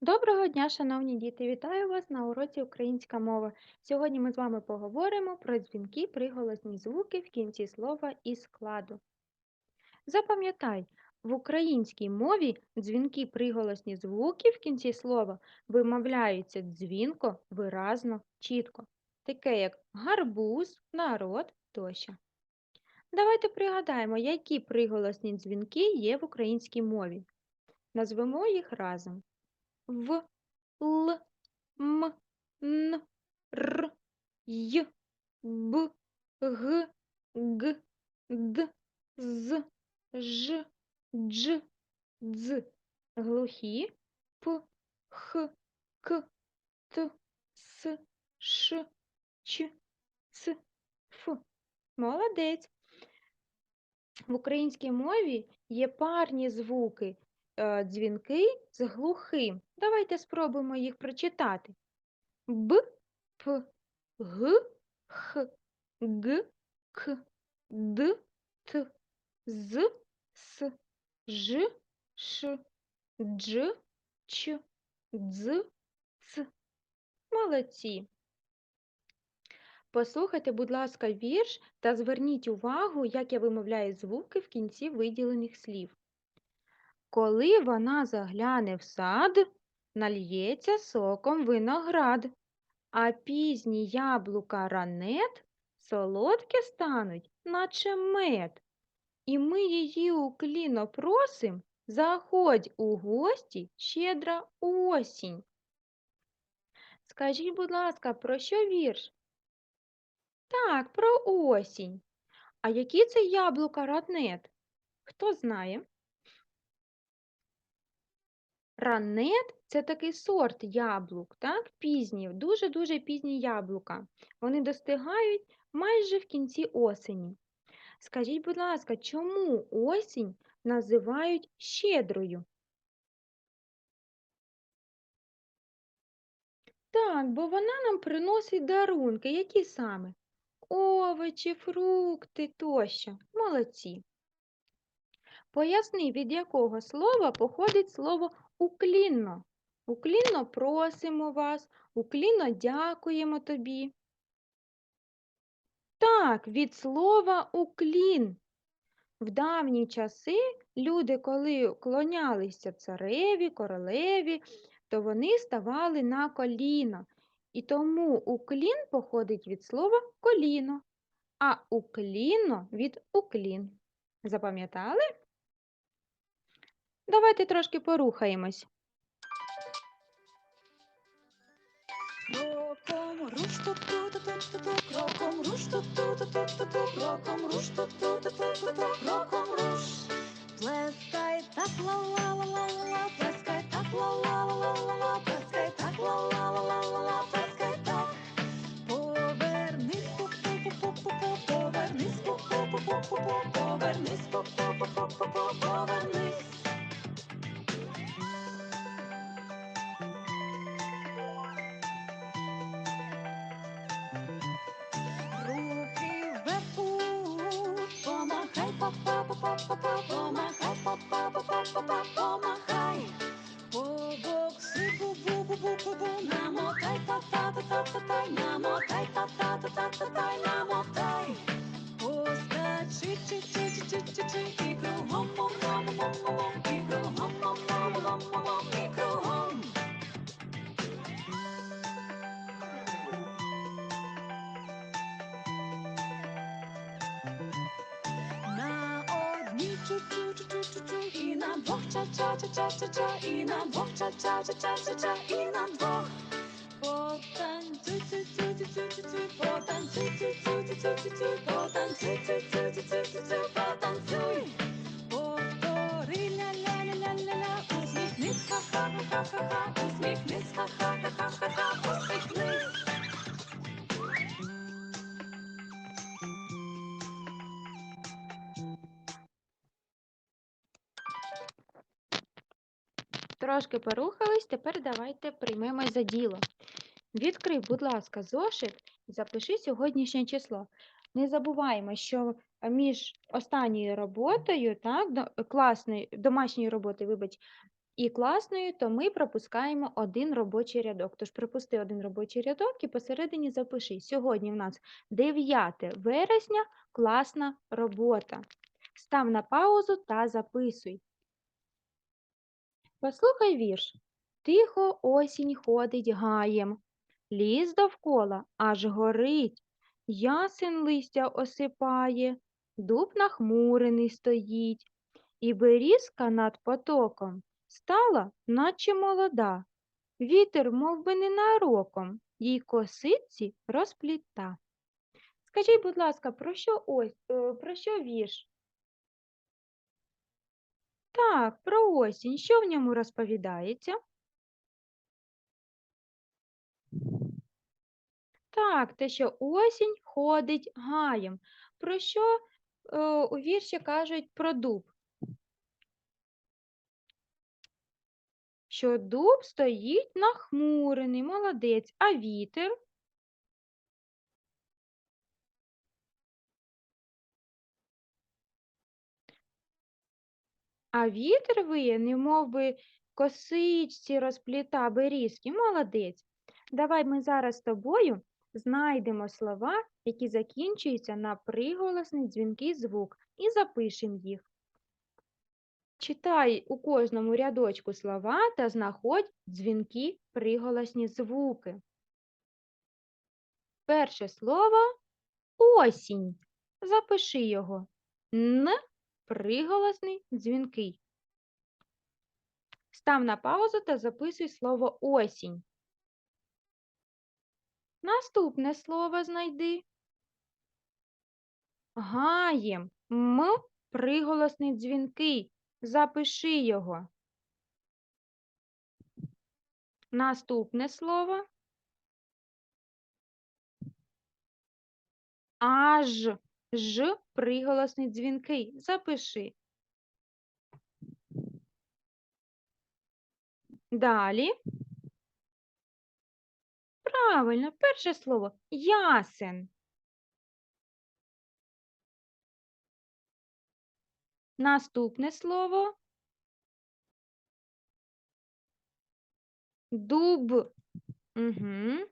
Доброго дня, шановні діти! Вітаю вас на уроці Українська мова. Сьогодні ми з вами поговоримо про дзвінки приголосні звуки в кінці слова і складу. Запам'ятай, в українській мові дзвінки приголосні звуки в кінці слова вимовляються дзвінко, виразно, чітко, таке як гарбуз, народ тощо. Давайте пригадаємо, які приголосні дзвінки є в українській мові. Назвемо їх разом в, л, м, н, р, й, б, г, г, д, з, ж, дж, дз. Глухі п, х, к, т, с, ш, ч, ц, ф. Молодець. В українській мові є парні звуки, е, дзвінки з глухим. Давайте спробуємо їх прочитати. Б, П, Г, Х, Г, К, Д, Т, З, С, Ж, Ш, Дж, Ч, Дз, Ц. Молодці. Послухайте, будь ласка, вірш та зверніть увагу, як я вимовляю звуки в кінці виділених слів. Коли вона загляне в сад, нальється соком виноград, а пізні яблука ранет солодке стануть, наче мед. І ми її укліно просим, заходь у гості щедра осінь. Скажіть, будь ласка, про що вірш? Так, про осінь. А які це яблука ранет? Хто знає? Ранет це такий сорт яблук, так, пізні, дуже-дуже пізні яблука. Вони достигають майже в кінці осені. Скажіть, будь ласка, чому осінь називають щедрою? Так, бо вона нам приносить дарунки. Які саме? Овочі, фрукти тощо. Молодці. Поясни, від якого слова походить слово уклінно. Уклінно просимо вас, уклінно дякуємо тобі. Так, від слова уклін. В давні часи люди, коли клонялися цареві, королеві, то вони ставали на коліна. І тому уклін походить від слова коліно, а уклінно від уклін. Запам'ятали? Давайте трошки порухаємось. Кроком руш ту ту ту ту кроком руш ту ту ту ту кроком руш ту ту ту ту кроком руш плескай так ла ла ла ла плескай так ла ла ла ла ла плескай так ла ла помахай, па па па па па па помахай, па па па I na dwóch, cia, cia, cia, cia, cia, cia, i na dwóch, cia, cia, cia, cia, cia, cia, i na dwóch. Potańcuj, ci, ci, ci, ci, ci, ci, potańcuj, ci, ci, ci, ci, ci, ci, potańcuj, ci, ci. Трошки порухались, тепер давайте приймемось за діло. Відкрий, будь ласка, зошит і запиши сьогоднішнє число. Не забуваємо, що між останньою роботою, так, класною, домашньою роботою, вибач, і класною, то ми пропускаємо один робочий рядок. Тож пропусти один робочий рядок і посередині запиши. Сьогодні в нас 9 вересня, класна робота. Став на паузу та записуй. Послухай вірш. Тихо осінь ходить гаєм, ліс довкола аж горить, ясен листя осипає, дуб нахмурений стоїть, і берізка над потоком стала, наче молода. Вітер мов би, ненароком, їй косиці розпліта. Скажіть, будь ласка, про що ось, е, про що вірш? Так, про осінь. Що в ньому розповідається? Так, те, що осінь ходить гаєм. Про що е, у вірші кажуть про дуб? Що дуб стоїть нахмурений, молодець, а вітер? А вітер виє, немов би косичці розпліта берізки. Молодець. Давай ми зараз з тобою знайдемо слова, які закінчуються на приголосний дзвінкий звук, і запишемо їх. Читай у кожному рядочку слова та знаходь дзвінкі приголосні звуки. Перше слово осінь. Запиши його. Н приголосний дзвінкий. Став на паузу та записуй слово осінь. Наступне слово знайди. Гаєм. М приголосний дзвінкий. Запиши його. Наступне слово. Аж. Ж приголосний дзвінкий. Запиши. Далі. Правильно, перше слово ясен. Наступне слово дуб. Угу.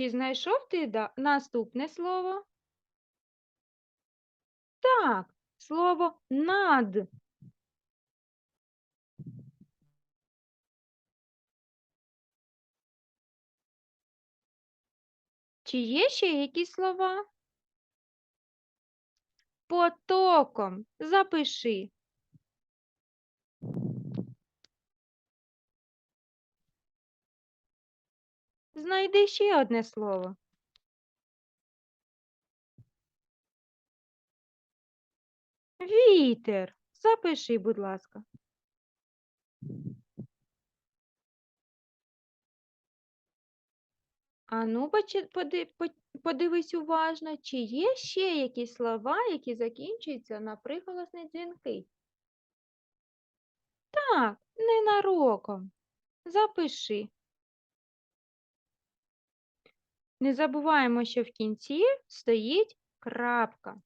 Чи знайшов ти наступне слово? Так, слово над. Чи є ще якісь слова? Потоком. Запиши. Знайди ще одне слово. Вітер. Запиши, будь ласка. Поди- по- подивись уважно, чи є ще якісь слова, які закінчуються на приголосний дзвінки? Так, ненароком. Запиши. Не забуваємо, що в кінці стоїть крапка.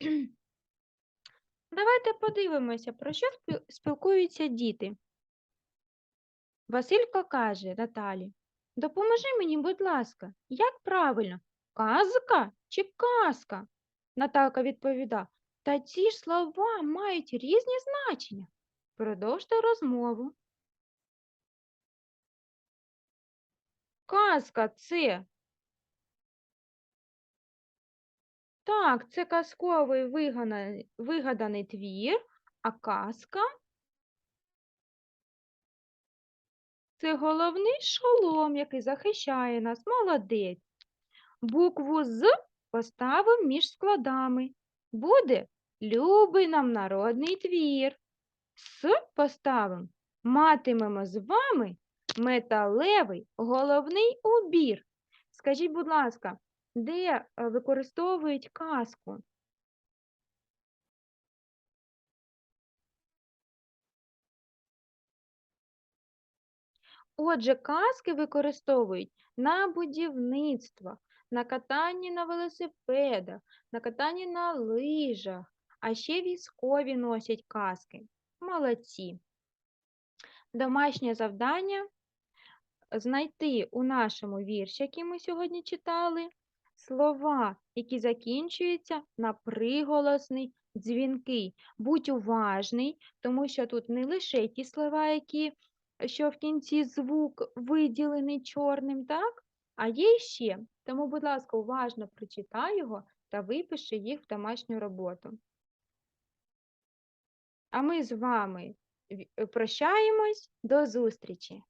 Давайте подивимося, про що спілкуються діти. Василько каже Наталі, допоможи мені, будь ласка, як правильно, казка чи казка? Наталка відповіда, та ці ж слова мають різні значення. Продовжте розмову. Казка це. Так, це казковий вигананий, вигаданий твір, а казка це головний шолом, який захищає нас. Молодець. Букву з поставив між складами. Буде любий нам народний твір. С поставимо. Матимемо з вами металевий головний убір. Скажіть, будь ласка, де е, використовують казку? Отже, казки використовують на будівництво, на катанні на велосипедах, на катанні на лижах, а ще військові носять каски. Молодці. Домашнє завдання знайти у нашому вірші, який ми сьогодні читали, слова, які закінчуються на приголосний дзвінкий. Будь уважний, тому що тут не лише ті слова, які що в кінці звук виділений чорним, так? А є ще. Тому, будь ласка, уважно прочитай його та випиши їх в домашню роботу. А ми з вами прощаємось. До зустрічі!